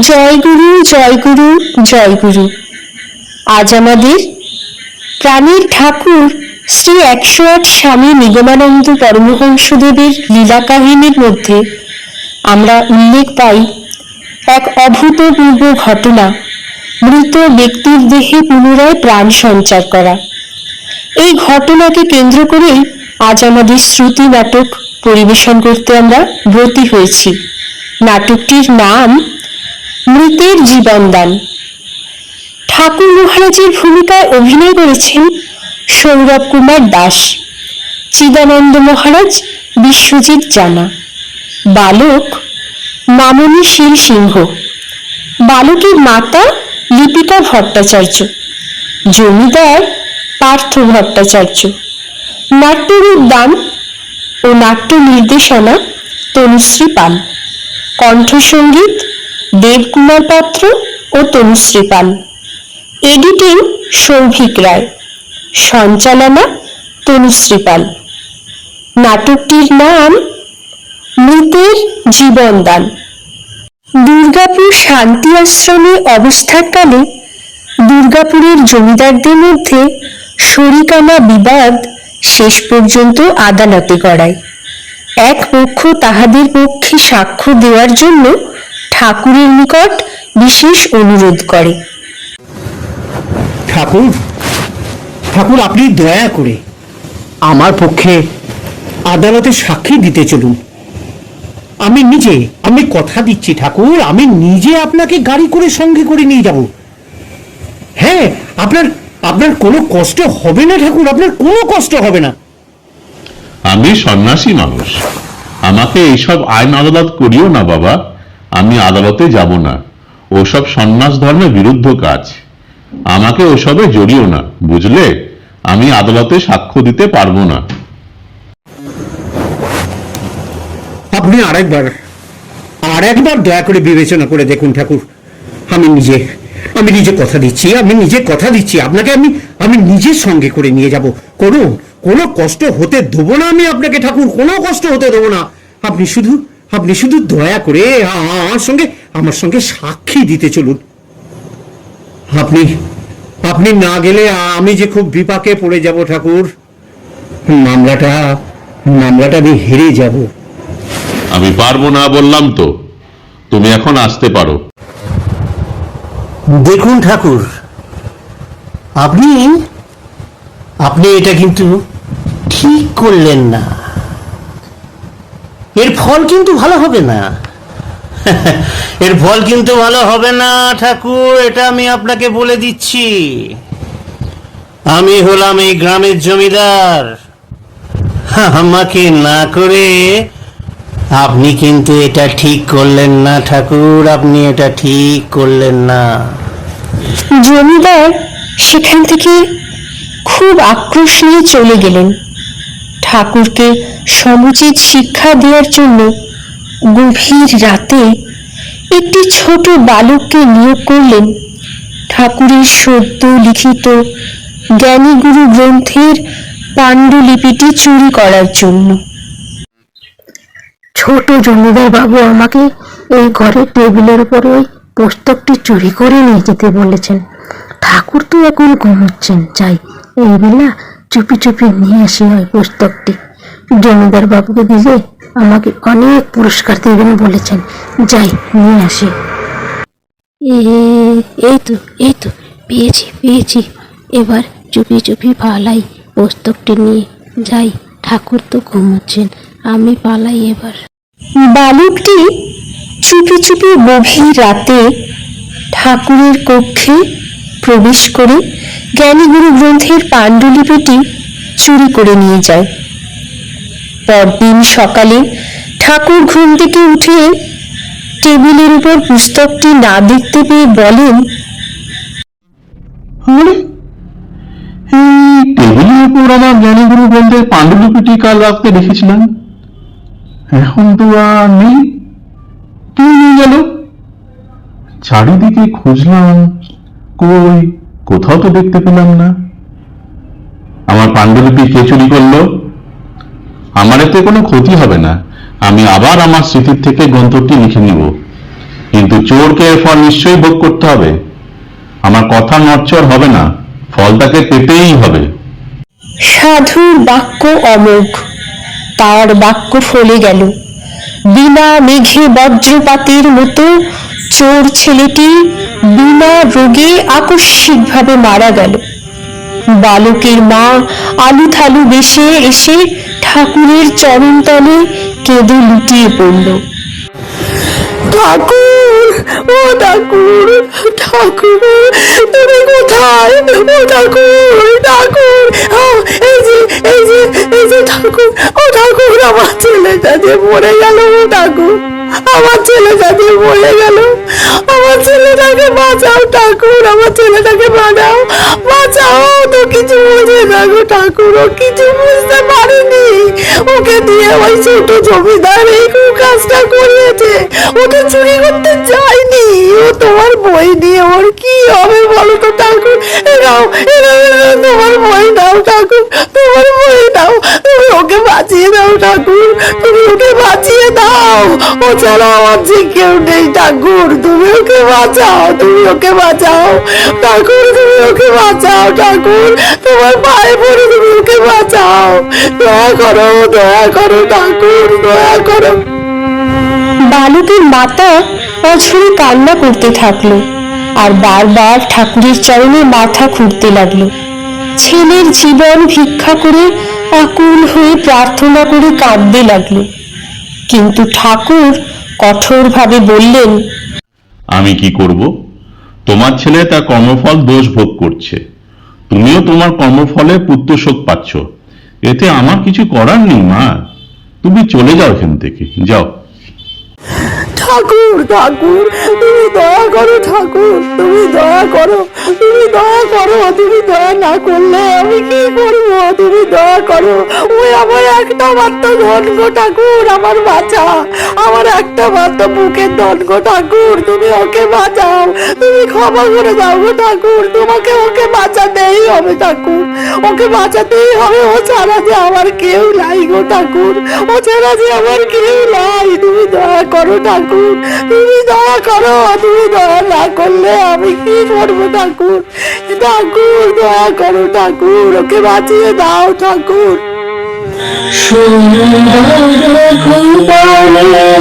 জয় গুরু জয় গুরু জয় গুরু আজ আমাদের প্রাণের ঠাকুর শ্রী একশো আট স্বামী নিগমানন্দ পরমহংসদেবের লীলা কাহিনীর মধ্যে আমরা উল্লেখ পাই এক অভূতপূর্ব ঘটনা, মৃত ব্যক্তির দেহে পুনরায় প্রাণ সঞ্চার করা। এই ঘটনাকে কেন্দ্র করেই আজ আমাদের শ্রুতি নাটক পরিবেশন করতে আমরা ব্রতী হয়েছি। নাটকটির নাম মৃতের জীবনদান। ঠাকুর মহারাজের ভূমিকায় অভিনয় করেছেন সৌরভ কুমার দাস, চিদানন্দ মহারাজ, বিশ্বজিৎ জানা, বালক মামনি শীল সিংহ, বালকের মাতা লিপিকা ভট্টাচার্য, জমিদার পার্থ ভট্টাচার্য, নাট্যরূপ দান ও নাট্য নির্দেশনা তনুশ্রী পাল কণ্ঠসঙ্গীত দেবকুমার পাত্র ও তনুশ্রী পাল। এডিটিং সৌভিক রায়। সঞ্চালনা তনুশ্রী পাল। নাটকটির নাম মৃতের জীবনদান দুর্গাপুর শান্তি আশ্রমে অবস্থানকালে দুর্গাপুরের জমিদারদের মধ্যে শরিকানা বিবাদ শেষ পর্যন্ত আদালতে গড়ায়। এক পক্ষ তাহাদের পক্ষে সাক্ষ্য দেওয়ার জন্য ঠাকুরের নিকট বিশেষ অনুরোধ করে। ঠাকুর ঠাকুর আপনি দয়া করে আমার পক্ষে আদালতে সাক্ষী দিতে চলুন। আমি নিজে আমি কথা দিচ্ছি ঠাকুর আমি নিজে আপনাকে গাড়ি করে সঙ্গে করে নিয়ে যাব। হ্যাঁ আপনার আপনার কোনো কষ্ট হবে না ঠাকুর আপনার কোনো কষ্ট হবে না। আমি সন্ন্যাসী মানুষ। আমাকে এইসব আইন আদালত করিও না বাবা। আমি আদালতে যাব না। ওসব সন্ন্যাস ধর্মের বিরুদ্ধ কাজ। আমাকে ওসবে জড়িও না, বুঝলে? আমি আদালতে সাক্ষ্য দিতে পারব না। আপনি আরেকবার আরেকবার দয়া করে বিবেচনা করে দেখুন ঠাকুর, আমি নিজে আমি নিজে কথা দিচ্ছি, আমি নিজে কথা দিচ্ছি, আপনাকে আমি আমি নিজের সঙ্গে করে নিয়ে যাব। কোনো কোনো কষ্ট হতে দেবো না আমি আপনাকে ঠাকুর, কোনো কষ্ট হতে দেবো না। আপনি শুধু আপনি শুধু দয়া করে আমার সঙ্গে আমার সঙ্গে সাক্ষী দিতে চলুন। আপনি আপনি না গেলে আমি যে খুব বিপাকে পড়ে যাব ঠাকুর মামলাটা মামলাটা আমি হেরে যাব। আমি পারব না বললাম তো তুমি এখন আসতে পারো। দেখুন ঠাকুর আপনি আপনি এটা কিন্তু ঠিক করলেন না। এর ফল কিন্তু ভালো হবে না। এর ফল কিন্তু ভালো হবে না, ঠাকুর, এটা আমি আপনাকে বলে দিচ্ছি। আমি হলাম এই গ্রামের জমিদার। আমাকে না করে আপনি কিন্তু এটা ঠিক করলেন না, ঠাকুর, আপনি এটা ঠিক করলেন না। জমিদার সেখান থেকে খুব আক্রোশ নিয়ে চলে গেলেন। ঠাকুরকে সমুচিত শিক্ষা দেওয়ার জন্য গভীর রাতে একটি ছোট বালককে নিয়োগ করলেন। ঠাকুরের সদ্য লিখিত জ্ঞানীগুরু গ্রন্থের পাণ্ডুলিপিটি চুরি করার জন্য। ছোট জমিদার বাবু আমাকে এই ঘরের টেবিলের উপরে ওই পুস্তকটি চুরি করে নিয়ে যেতে বলেছেন। ঠাকুর তো এখন ঘুমোচ্ছেন, যাই। এই বেলা চুপি চুপি নিয়ে আসি ওই পুস্তকটি। জমিদার বাবুকে দিয়ে আমাকে অনেক পুরস্কার দেবেন বলেছেন, যাই, নিয়ে আসি। এই তো এই তো, পেয়েছি পেয়েছি। এবার চুপি চুপি পালাই পুস্তকটি নিয়ে। যাই, ঠাকুর তো ঘুমোচ্ছেন, আমি পালাই এবার। বালকটি চুপি চুপি গভীর রাতে ঠাকুরের কক্ষে প্রবেশ করে জ্ঞানীগুরু গ্রন্থের পাণ্ডুলিপিটি চুরি করে নিয়ে যায়। পরদিন সকালে ঠাকুর ঘুম থেকে উঠে টেবিলের উপর পুস্তকটি না দেখতে পেয়ে বলেন টেবিলের উপর আমার জ্ঞানীগুরু গ্রন্থের পাণ্ডুলিপিটি কাল রাখতে দেখেছিলাম। এখন তো আর নেই। কে নিয়ে গেল। চারিদিকে খুঁজলাম কই? কোথাও তো দেখতে পেলাম না। আমার পাণ্ডুলিপি কে চুরি করল? আমার এতে কোনো ক্ষতি হবে না। আমি আবার আমার স্মৃতির থেকে গ্রন্থটি লিখে নিব। কিন্তু চোরকে এর ফল নিশ্চয়ই ভোগ করতে হবে। আমার কথা নচ্চর হবে না। ফল তাকে পেতেই হবে। সাধুর বাক্য অমোঘ। তার বাক্য ফলে গেল। বিনা মেঘে বজ্রপাতের মতো চোর ছেলেটি বিনা রোগে আকস্মিকভাবে মারা গেল। বালকের মা আলু থালু বেশে এসে ঠাকুরের চরণ তলে কেঁদে লুটিয়ে পড়ল। ঠাকুর, ও ঠাকুর ঠাকুর, তুমি কোথায়? ও ঠাকুর ঠাকুর এই যে এই যে এই যে ঠাকুর, ও ঠাকুর, আমার ছেলেটা যে মরে গেল, ও ঠাকুর। আমার ছেলেটা মরে গেল। আমার ছেলেটাকে বাঁচাও ঠাকুর, আমার ছেলেটাকে বাঁচাও। বাঁচাও তো কিছু বুঝে না গো ঠাকুর, ও কিছু বুঝতে পারেনি। ওকে দিয়ে ওই ছোট জমিদার এই কাজটা করিয়েছে। ওকে চুরি করতে যায়নি ও তোমার বই নিয়ে ওর কি হবে বলো তো ঠাকুর? এরাও তোমার বই দাও ঠাকুর, তোমার বই দাও, তুমি ওকে বাঁচিয়ে দাও ঠাকুর, তুমি ওকে বাঁচিয়ে দাও। ও ছাড়া আমার যে কেউ নেই ঠাকুর, তুমি ওকে বাঁচাও, তুমি ওকে বাঁচাও। ঠাকুর, তুমি ওকে বাঁচাও ঠাকুর, তোমার পায়ে পড়ে তুমি ওকে বাঁচাও। দয়া করো দয়া করো ঠাকুর, দয়া করো। বালকের মাতা অঝরে কান্না করতে থাকল আর বারবার ঠাকুরের চরণে মাথা খুঁড়তে লাগল। ছেলের জীবন ভিক্ষা করে আকুল হয়ে প্রার্থনা করে কাঁদতে লাগল। কিন্তু ঠাকুর কঠোরভাবে বললেন, আমি কি করব? তোমার ছেলে তার কর্মফল দোষ ভোগ করছে। তুমিও তোমার কর্মফলে পুত্র শোক পাচ্ছ। এতে আমার কিছু করার নেই, মা। তুমি চলে যাও এখান থেকে। যাও। ঠাকুর ঠাকুর, তুমি দয়া করো ঠাকুর, তুমি দয়া করো, তুমি দয়া করো, তুমি দয়া না করলে আমি কি করব? তুমি দয়া করো, ওই আমার একটা মাত্র ধন গো ঠাকুর, আমার বাঁচা, আমার একটা মাত্র বুকের ধন গো ঠাকুর, তুমি ওকে বাঁচাও, তুমি ক্ষমা করে দাও গো ঠাকুর, তোমাকে ওকে বাঁচাতেই হবে ঠাকুর, ওকে বাঁচাতেই হবে, ও ছাড়া যে আমার কেউ নাই গো ঠাকুর, ও ছাড়া যে আমার কেউ নাই, তুমি দয়া করো ঠাকুর। তুমি দয়া করো, তুমি দয়া না করলে আমি কি করব ঠাকুর? ঠাকুর, দয়া করো ঠাকুর, ওকে বাঁচিয়ে দাও ঠাকুর। আমার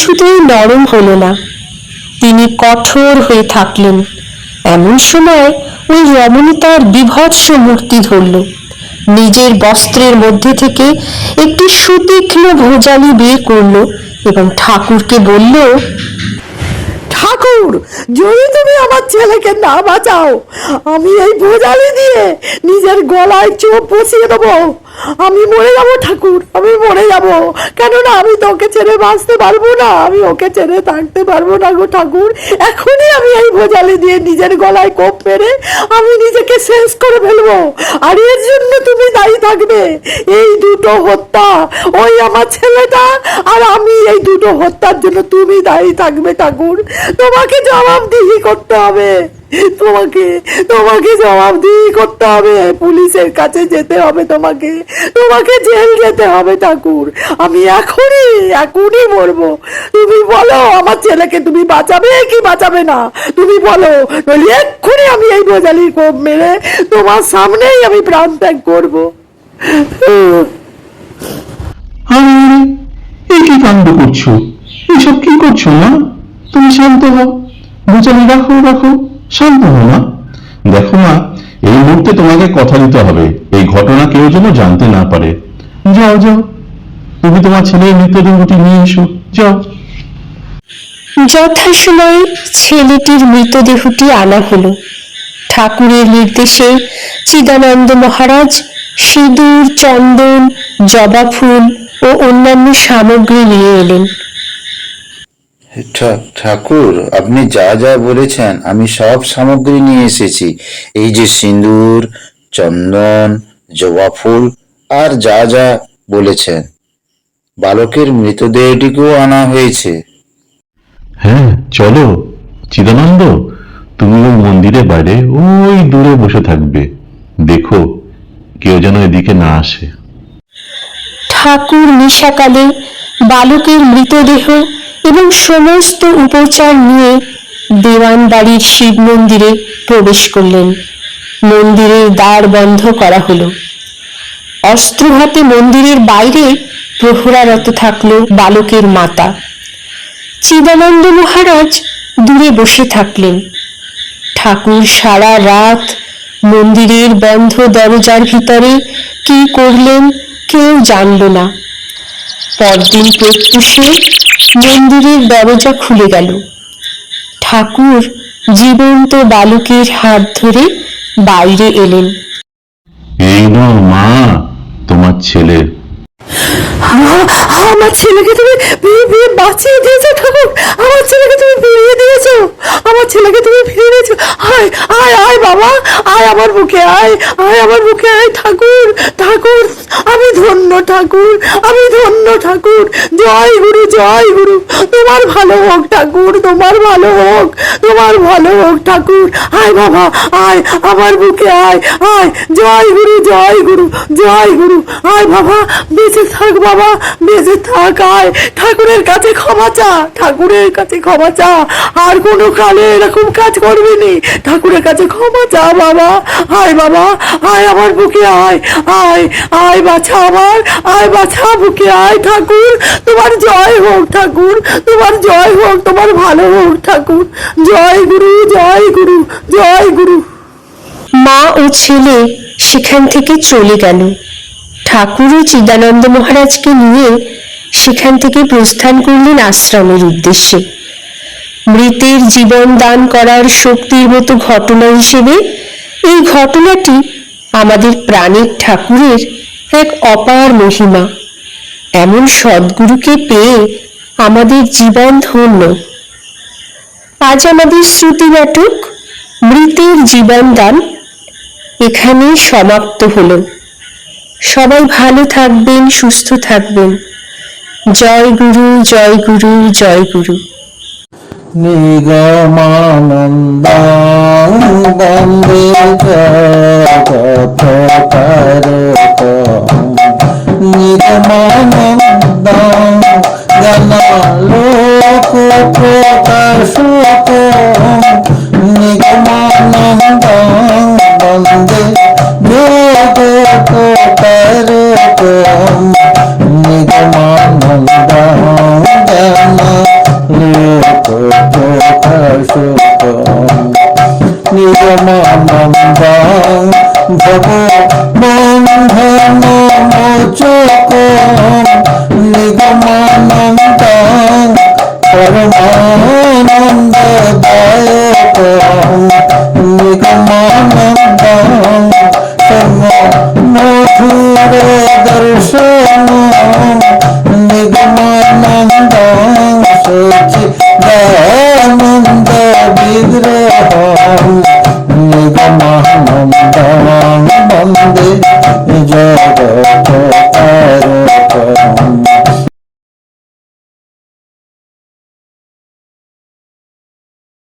কিছুতেই নরম হলো না। তিনি কঠোর হয়ে থাকলেন। এমন সময় ওই রমণী তার বিভৎস মূর্তি ধরল। নিজের বস্ত্রের মধ্যে থেকে একটি সুতীক্ষ্ণ ভোজালি বের করল এবং ঠাকুরকে বলল, ঠাকুর, যদি তুমি আমার ছেলেকে না বাঁচাও, আমি এই ভোজালি দিয়ে নিজের গলায় চোখ বসিয়ে দেবো। আমি মরে যাব, ঠাকুর। আমি মরে যাব। কেননা আমি তোকে ছেড়ে বাঁচতে পারব না। আমি ওকে ছেড়ে থাকতে পারব না গো ঠাকুর। এখনই আমি এই ভোজালি দিয়ে নিজের গলায় কোপ মেরে আমি নিজেকে শেষ করে ফেলব। আর এর জন্য তুমি দায়ী থাকবে। এই দুটো হত্যা, ওই আমার ছেলেটা আর আমি এই দুটো হত্যার জন্য তুমি দায়ী থাকবে ঠাকুর। তোমাকে জবাবদিহি করতে হবে। তোমাকে তোমাকে জবাবদিহি করতে হবে। পুলিশের কাছে যেতে হবে তোমাকে। তোমাকে জেল যেতে হবে ঠাকুর। আমি এখনই এখনই মরবো। তুমি বলো, আমার ছেলেকে তুমি বাঁচাবে কি বাঁচাবে না? তুমি বলো, নইলে এক্ষুনি আমি এই বোঝালির কোপ মেরে তোমার সামনেই আমি প্রাণ ত্যাগ করব। এই কি কাণ্ড করছ? এসব কি করছ না শান্ত হও। দুজনে রাখো রাখো। শান্ত হও মা দেখো মা, এই মুহূর্তে তোমাকে কথা দিতে হবে। এই ঘটনা কেউ যেন জানতে না পারে। যাও যাও। তুমি তোমার ছেলের মৃতদেহটি নিয়ে এসো। যাও। যথাসময়ে ছেলেটির মৃতদেহটি আনা হলো। ঠাকুরের নির্দেশে চিদানন্দ মহারাজ সিঁদুর, চন্দন, জবা ফুল ও অন্যান্য সামগ্রী নিয়ে এলেন। ঠাকুর আপনি যা যা বলেছেন আমি সব সামগ্রী নিয়ে এসেছি। এই যে সিঁদুর চন্দন জবা ফুল আর যা যা বলেছেন। বালকের মৃতদেহটিকেও আনা হয়েছে। হ্যাঁ চলো চিদানন্দ তুমি ওই মন্দিরের বাইরে ওই দূরে বসে থাকবে। দেখো কেউ যেন এদিকে না আসে। ঠাকুর নিশাকালে বালকের মৃতদেহ এবং সমস্ত উপচার নিয়ে দেওয়ান বাড়ির শিব মন্দিরে প্রবেশ করলেন। মন্দিরের দ্বার বন্ধ করা হলো। অস্ত্র হাতে মন্দিরের বাইরে প্রহরারত থাকল বালকের মাতা। চিদানন্দ মহারাজ দূরে বসে থাকলেন। ঠাকুর সারা রাত মন্দিরের বন্ধ দরজার ভিতরে কি করলেন কেউ জানল না। পরদিন প্রত্যুষে মন্দিরের দরজা খুলে গেল। ঠাকুর জীবন্ত বালকের হাত ধরে বাইরে এলেন। এই নাও মা তোমার ছেলে। আমার ছেলেকে তুমি বিয়ে বিয়ে বাঁচিয়ে দিয়েছ ঠাকুর। আমার ছেলেকে তুমি ফিরিয়ে দিয়েছ। আমার ছেলেকে তুমি ফিরিয়ে দিয়েছ। আয় আয় আয় বাবা আয় আমার বুকে আয় আয় আমার বুকে আয় ঠাকুর ঠাকুর। আমি ধন্য ঠাকুর, আমি ধন্য ঠাকুর। জয় গুরু জয় গুরু। তোমার ভালো হোক ঠাকুর, তোমার ভালো হোক, তোমার ভালো হোক ঠাকুর। আয় বাবা, আয়, আমার বুকে আয় আয়। জয় গুরু জয় গুরু জয় গুরু। আয় বাবা, বেঁচে থাক বাবা, বেঁচে থাক, আয়। ঠাকুরের কাছে ক্ষমা চা, ঠাকুরের কাছে ক্ষমা চা। আর কোনো কালে এরকম কাজ করবি নি। ঠাকুরের কাছে ক্ষমা চা বাবা। আয় বাবা, আয় আমার বুকে আয় আয় আয় বাছা আমার, আয় বাছা বুকে, আয় ঠাকুর। তোমার জয় হোক ঠাকুর, তোমার জয় হোক, তোমার ভালো হোক ঠাকুর। জয় গুরু জয় গুরু জয় গুরু। মা ও ছেলে সেখান থেকে চলে গেল। ঠাকুরও চিদানন্দ মহারাজকে নিয়ে সেখান থেকে প্রস্থান করলেন আশ্রমের উদ্দেশ্যে। মৃতের জীবন দান করার শক্তির মতো ঘটনা হিসেবে এই ঘটনাটি আমাদের প্রাণের ঠাকুরের এক অপার মহিমা। এমন সদ্গুরুকে পেয়ে আমাদের জীবন ধন্য। আজ আমাদের শ্রুতি নাটক, মৃতের জীবন দান এখানেই সমাপ্ত হলো। সবাই ভালো থাকবেন, সুস্থ থাকবেন। জয় গুরু জয় গুরু জয় গুরু। নিগমানন্দং নিতমানন্দ জনলোক প্রকাশ নিগমানন্দ বন্দে যোগ কোটার Krishna